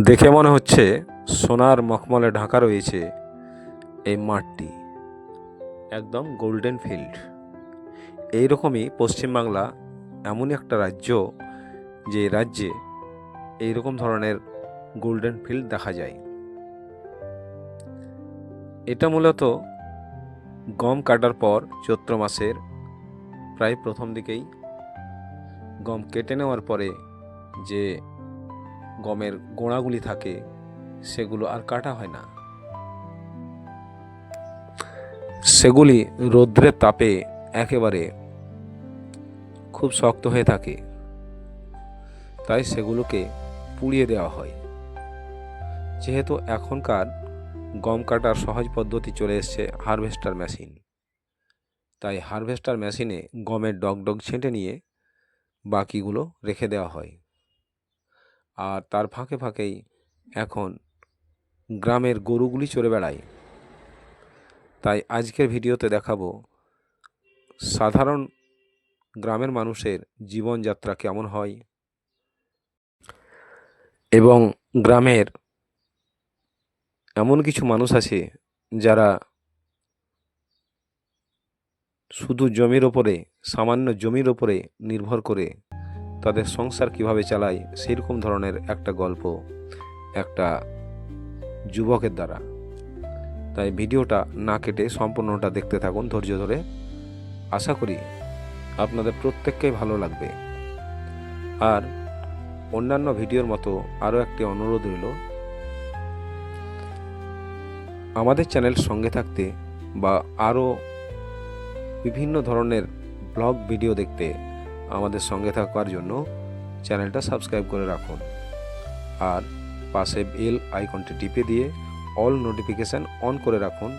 দেখে মনে হচ্ছে সোনার মখমলে ঢাকা রয়েছে এই মাঠটি। একদম গোল্ডেন ফিল্ড এইরকমই পশ্চিমবাংলা এমনই একটা রাজ্য যে রাজ্যে এইরকম ধরনের গোল্ডেন ফিল্ড দেখা যায়। এটা মূলত গম কাটার পর চৈত্র মাসের প্রায় প্রথম দিকেই গম কেটে নেওয়ার পরে যে গমের গোড়াগুলি থাকে, সেগুলো আর কাটা হয় না। সেগুলি রৌদ্রের তাপে একেবারে খুব শক্ত হয়ে থাকে। তাই সেগুলোকে পুড়িয়ে দেওয়া হয়। যেহেতু এখনকার গম কাটার সহজ পদ্ধতি চলে এসছে হারভেস্টার মেশিন, তাই হারভেস্টার মেশিনে গমের ডগ ডগ ছেঁটে নিয়ে বাকিগুলো রেখে দেওয়া হয়। আর তার ফাঁকে ফাঁকেই এখন গ্রামের গরুগুলি চড়ে বেড়ায়। তাই আজকের ভিডিওতে দেখাবো সাধারণ গ্রামের মানুষের জীবনযাত্রা কেমন হয় এবং গ্রামের এমন কিছু মানুষ আছে যারা শুধু জমির ওপরে, সামান্য জমির ওপরে নির্ভর করে তাদের সংসার কীভাবে চালায় সেরকম ধরনের একটা গল্প একটা যুবকের দ্বারা। তাই ভিডিওটা না কেটে সম্পূর্ণটা দেখতে থাকুন ধৈর্য ধরে। আশা করি আপনাদের প্রত্যেককেই ভালো লাগবে। আর অন্যান্য ভিডিওর মতো আরও একটি অনুরোধ রইল। আমাদের চ্যানেল সঙ্গে থাকতে বা আরও বিভিন্ন ধরনের ব্লগ ভিডিও দেখতে আমাদের সঙ্গে থাকার জন্য চ্যানেলটা সাবস্ক্রাইব করে রাখুন। আর পাশে বেল আইকনটি টিপে দিয়ে অল নোটিফিকেশান অন করে রাখুন,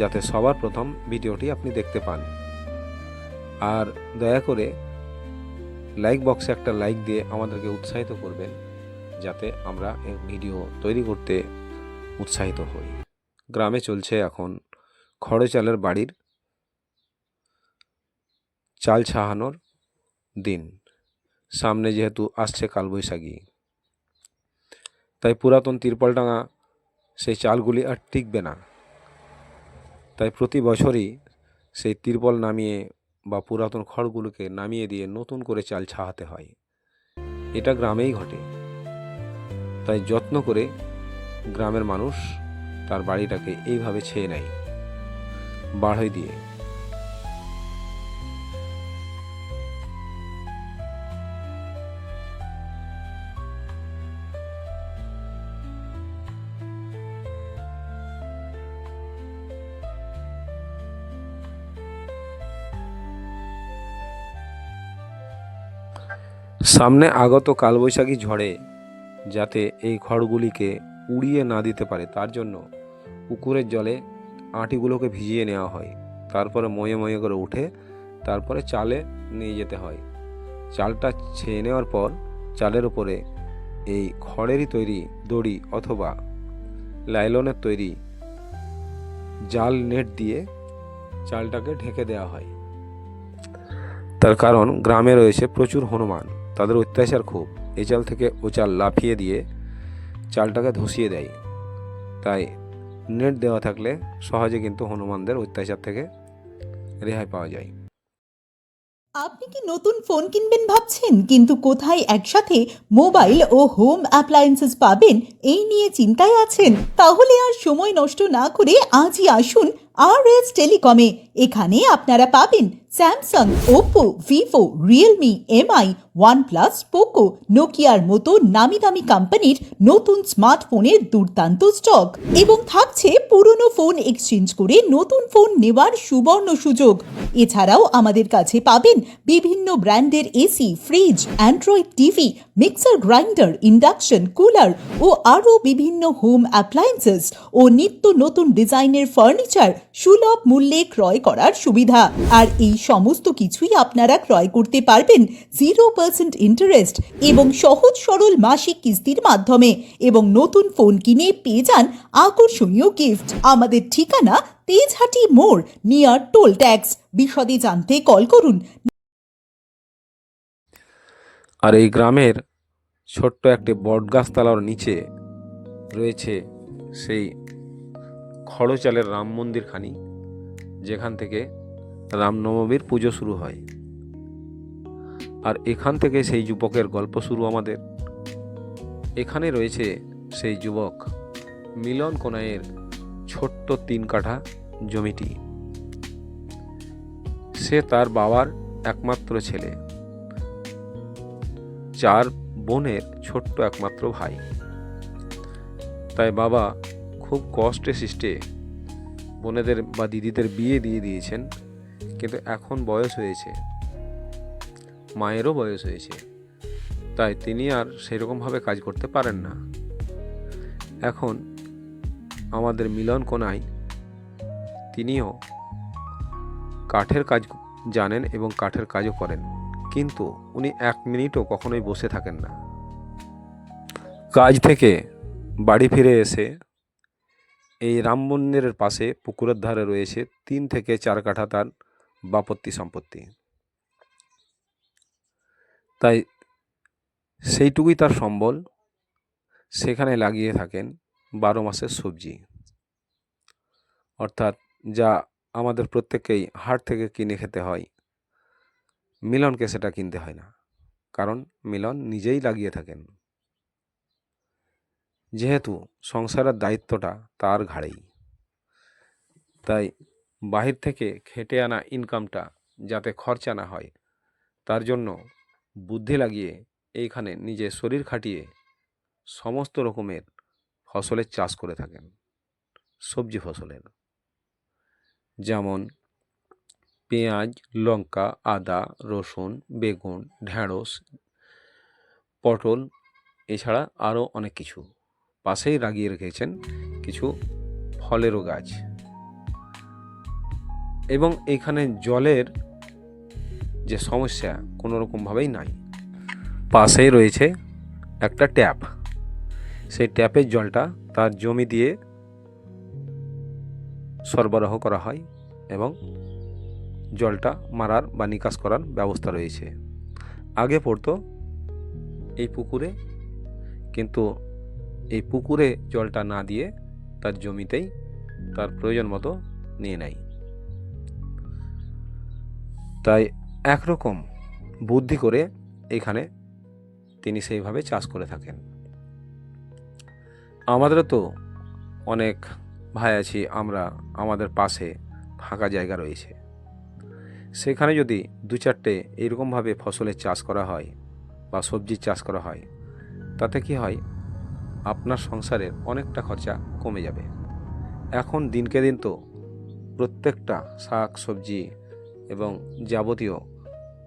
যাতে সবার প্রথম ভিডিওটি আপনি দেখতে পান। আর দয়া করে লাইক বক্সে একটা লাইক দিয়ে আমাদেরকে উৎসাহিত করবেন, যাতে আমরা ভিডিও তৈরি করতে উৎসাহিত হই। গ্রামে চলছে এখন খড়ে চালের বাড়ির চাল ছাহানোর দিন। সামনে যেহেতু আসছে কালবৈশাখী। তাই পুরাতন তিরপলডাঙা সেই চালগুলি আর টিকবে না। তাই প্রতি বছরই সেই তিরপল নামিয়ে বা পুরাতন খড়গুলোকে নামিয়ে দিয়ে নতুন করে চাল ছাহাতে হয়। এটা গ্রামেই ঘটে। তাই যত্ন করে গ্রামের মানুষ তার বাড়িটাকে এইভাবে ছেয়ে নেয়। বাড়ই দিয়ে সামনে আগত কালবৈশাখী ঝড়ে, যাতে এই খড়গুলিকে উড়িয়ে না দিতে পারে, তার জন্য পুকুরের জলে আঁটিগুলোকে ভিজিয়ে নেওয়া হয়। তারপরে ময়ে ময়ে করে উঠে তারপরে চালে নিয়ে যেতে হয়। চালটা ছেয়ে নেওয়ার পর চালের উপরে এই খড়েরই তৈরি দড়ি অথবা লাইলনের তৈরি জাল নেট দিয়ে চালটাকে ঢেকে দেওয়া হয়। তার কারণ গ্রামে রয়েছে প্রচুর হনুমান। তাদের অত্যাচার খুব। এ চাল থেকে ও চাল লাফিয়ে দিয়ে চালটাকে ধসিয়ে দেয়। তাই নেট দেওয়া থাকলে সহজে কিন্তু হনুমানদের অত্যাচার থেকে রেহাই পাওয়া যায়। আপনি কি নতুন ফোন কিনবেন ভাবছেন? কিন্তু কোথায় একসাথে মোবাইল ও হোম অ্যাপ্লায়েন্সেস পাবেন এই নিয়ে চিন্তায় আছেন? তাহলে আর সময় নষ্ট না করে আজই আসুন আর এস টেলিকমে। এখানে আপনারা পাবেন Samsung Oppo Vivo Realme MI OnePlus Poco নোকিয়ার মতো নামি দামি কোম্পানির নতুন স্মার্টফোনের দুর্দান্ত স্টক এবং থাকছে পুরনো ফোন এক্সচেঞ্জ করে নতুন ফোন নেওয়ার সুবর্ণ সুযোগ। এছাড়াও আমাদের কাছে পাবেন বিভিন্ন ব্র্যান্ডের AC fridge Android TV mixer grinder induction cooler ও আরও বিভিন্ন হোম অ্যাপ্লায়েন্সেস ও নিত্য নতুন ডিজাইনের ফার্নিচার সুলভ মূল্যে ক্রয় করার সুবিধা। আর এই সমস্ত কিছুই আপনারা ক্রয় করতে পারবেন। জিরো পার্সেন্ট ইন্টারেস্ট এবং সহজ সরল মাসিক কিস্তির মাধ্যমে এবং নতুন ফোন কিনে পেয়ে যান আকর্ষণীয় গিফট আমাদের ঠিকানা তেজহাটি মোড় নিয়ার টোল ট্যাক্স বিশদে জানতে কল করুন। আর এই গ্রামের ছোট্ট একটি বটগাছতলার নিচে রয়েছে সেই খড়চালের রাম মন্দিরখানি, যেখান থেকে রামনবমীর পুজো শুরু হয়। আর এখান থেকে সেই যুবকের গল্প শুরু আমাদের। এখানে রয়েছে সেই যুবক মিলন কোনায়ের ছোট্ট তিন কাঠা জমিটি। সে তার বাবার একমাত্র ছেলে। চার বোনের ছোট্ট একমাত্র ভাই। তাই বাবা খুব কষ্টে সৃষ্টে বোনেদের বা দিদিদের বিয়ে দিয়ে দিয়েছেন। কিন্তু এখন বয়স হয়েছে। মায়েরও বয়স হয়েছে। তাই তিনি আর সেরকমভাবে কাজ করতে পারেন না। এখন আমাদের মিলন কোনায় তিনিও কাঠের কাজ জানেন এবং কাঠের কাজও করেন। কিন্তু উনি এক মিনিটও কখনোই বসে থাকেন না। কাজ থেকে বাড়ি ফিরে এসে এই রাম মন্দিরের পাশে পুকুরের ধারে রয়েছে তিন থেকে চার কাঠা তার বাপত্তি সম্পত্তি। তাই সেইটুকুই তার সম্বল। সেখানে লাগিয়ে থাকেন বারো মাসের সবজি। অর্থাৎ যা আমাদের প্রত্যেককেই হাট থেকে কিনে খেতে হয়, মিলনকে সেটা কিনতে হয় না। কারণ মিলন নিজেই লাগিয়ে থাকেন। যেহেতু সংসারের দায়িত্বটা তার ঘাড়েই। তাই বাহির থেকে খেটে আনা ইনকামটা যাতে খরচা না হয়, তার জন্য বুদ্ধি লাগিয়ে এইখানে নিজের শরীর খাটিয়ে সমস্ত রকমের ফসলের চাষ করে থাকেন, সবজি ফসলের। যেমন পেঁয়াজ, লঙ্কা, আদা, রসুন, বেগুন, ঢ্যাঁড়স, পটল, এছাড়া আরও অনেক কিছু। পাশেই লাগিয়ে রেখেছেন কিছু ফলেরও গাছ। এবং এখানে জলের যে সমস্যা কোনো রকমভাবেই নাই। পাশেই রয়েছে একটা ট্যাপ। সেই ট্যাপের জলটা তার জমি দিয়ে সরবরাহ করা হয় এবং জলটা মারার বা নিকাশ করার ব্যবস্থা রয়েছে। আগে পড়তো এই পুকুরে, কিন্তু এই পুকুরে জলটা না দিয়ে তার জমিতেই তার প্রয়োজন মতো নিয়ে নেয়। তাই একরকম বুদ্ধি করে এখানে তিনি সেইভাবে চাষ করে থাকেন। আমাদেরও তো অনেক ভাই আছি, আমরা আমাদের পাশে ফাঁকা জায়গা রয়েছে। সেখানে যদি দু চারটে এইরকমভাবে ফসলের চাষ করা হয় বা সবজির চাষ করা হয়, তাতে কি হয়, আপনার সংসারের অনেকটা খরচা কমে যাবে। এখন দিনকে দিন তো প্রত্যেকটা শাক, সবজি এবং যাবতীয়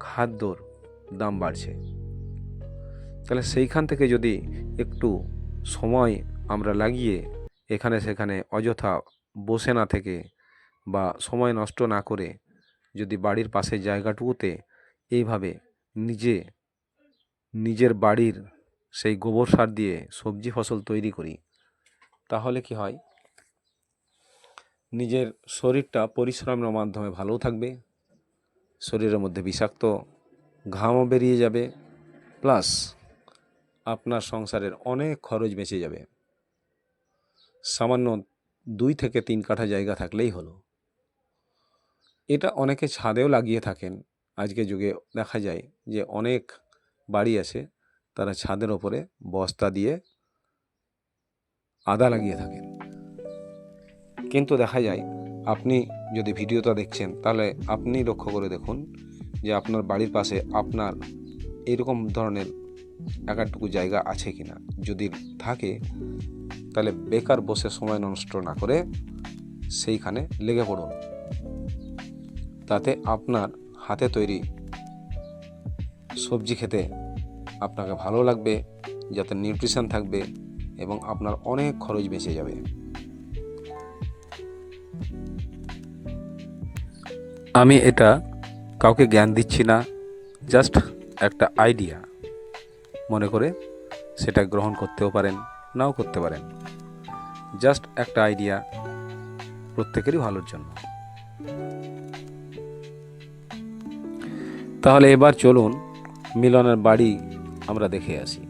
খাদ্যর দাম বাড়ছে। তাহলে সেইখান থেকে যদি একটু সময় আমরা লাগিয়ে এখানে সেখানে অযথা বসে না থেকে বা সময় নষ্ট না করে যদি বাড়ির পাশের জায়গাটুকুতে এইভাবে নিজে, নিজের বাড়ির সেই গোবর সার দিয়ে সবজি ফসল তৈরি করি, তাহলে কি হয়? নিজের শরীরটা পরিশ্রমের মাধ্যমে ভালো থাকবে শরীরের মধ্যে বিষাক্ত ঘামও বেরিয়ে যাবে, প্লাস আপনার সংসারের অনেক খরচ বেঁচে যাবে। সামান্য দুই থেকে তিন কাঠা জায়গা থাকলেই হলো। এটা অনেকে ছাদেও লাগিয়ে থাকেন। আজকে যুগে দেখা যায় যে অনেক বাড়ি আছে, তারা ছাদের ওপরে বস্তা দিয়ে আদা লাগিয়ে থাকেন। কিন্তু দেখা যায় আপনি যদি ভিডিওটা দেখছেন, তাহলে আপনি লক্ষ্য করে দেখুন যে আপনার বাড়ির পাশে আপনার এরকম ধরনের একাটুকু জায়গা আছে কিনা। যদি থাকে, তাহলে বেকার বসে সময় নষ্ট না করে সেইখানে লেগে পড়ুন। তাতে আপনার হাতে তৈরি সবজি খেতে আপনাকে ভালো লাগবে, যাতে নিউট্রিশন থাকবে এবং আপনার অনেক খরচ বেঁচে যাবে। আমি এটা কাউকে জ্ঞান দিচ্ছি না জাস্ট একটা আইডিয়া মনে করে সেটা গ্রহণ করতেও পারেন, নাও করতে পারেন। জাস্ট একটা আইডিয়া প্রত্যেকেরই ভালোর জন্য। তাহলে এবার চলুন মিলনের বাড়ি আমরা দেখে আসি।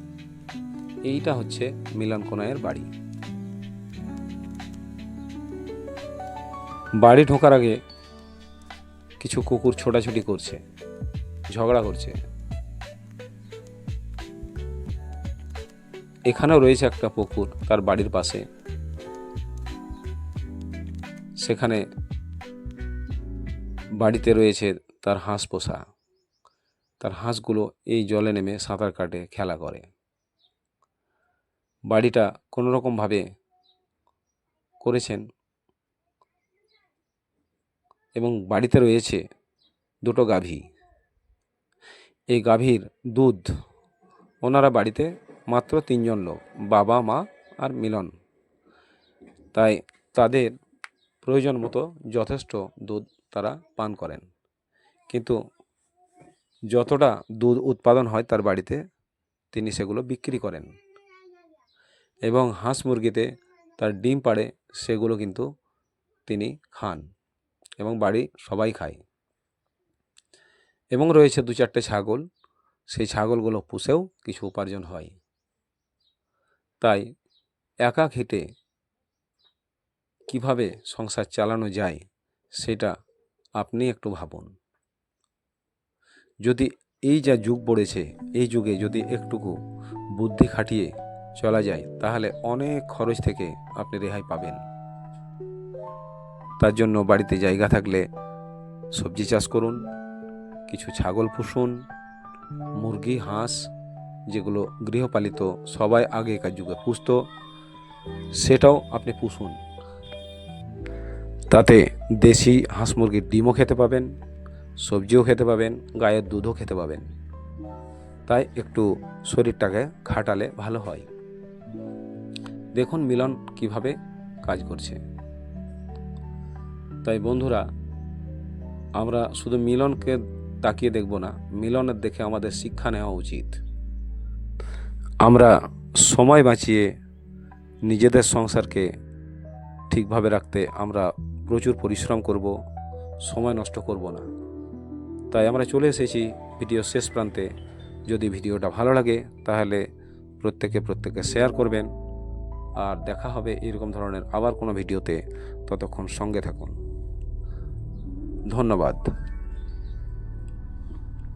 এইটা হচ্ছে মিলন কোনায়ের বাড়ি। বাড়ি ঢোকার আগে কিছু কুকুর ছোটাছুটি করছে, ঝগড়া করছে। এখানেও রয়েছে একটা পুকুর তার বাড়ির পাশে। সেখানে বাড়িতে রয়েছে তার হাঁস পোষা। তার হাঁসগুলো এই জলে নেমে সাঁতার কাটে, খেলা করে। বাড়িটা কোনো রকমভাবে করেছেন এবং বাড়িতে রয়েছে দুটো গাভী। এই গাভীর দুধ, ওনারা বাড়িতে মাত্র তিনজন লোক, বাবা, মা আর মিলন। তাই তাদের প্রয়োজন মতো যথেষ্ট দুধ তারা পান করেন। কিন্তু যতটা দুধ উৎপাদন হয় তার বাড়িতে, তিনি সেগুলো বিক্রি করেন। এবং হাঁস মুরগিতে তার ডিম পাড়ে সেগুলো কিন্তু তিনি খান। এবং বাড়ি সবাই খায়। এবং রয়েছে দু চারটে ছাগল, সেই ছাগলগুলো পুষেও কিছু উপার্জন হয়। তাই একা খেটে কীভাবে সংসার চালানো যায়, সেটা আপনি একটু ভাবুন। যদি এই যা যুগ পড়েছে, এই যুগে যদি একটুকু বুদ্ধি খাটিয়ে চলা যায়, তাহলে অনেক খরচ থেকে আপনি রেহাই পাবেন। তার জন্য বাড়িতে জায়গা থাকলে সবজি চাষ করুন, কিছু ছাগল পুষুন, মুরগি, হাঁস, যেগুলো গৃহপালিত, সবাই আগেকার যুগে পুষত, সেটাও আপনি পুষুন। তাতে দেশি হাঁস মুরগির ডিমও খেতে পাবেন, সবজিও খেতে পাবেন, গায়ের দুধও খেতে পাবেন। তাই একটু শরীরটাকে খাটালে ভালো হয়। দেখুন মিলন কীভাবে কাজ করছে। তাই বন্ধুরা, আমরা শুধু মিলনকে তাকিয়ে দেখব না, মিলনের দেখে আমাদের শিক্ষা নেওয়া উচিত। আমরা সময় বাঁচিয়ে নিজেদের সংসারকে ঠিকভাবে রাখতে আমরা প্রচুর পরিশ্রম করব, সময় নষ্ট করব না। তাই আমরা চলে এসেছি ভিডিও শেষ প্রান্তে। যদি ভিডিওটা ভালো লাগে, তাহলে প্রত্যেকে প্রত্যেকে শেয়ার করবেন। আর দেখা হবে এরকম ধরনের আবার কোনো ভিডিওতে। ততক্ষণ সঙ্গে থাকুন। ধন্যবাদ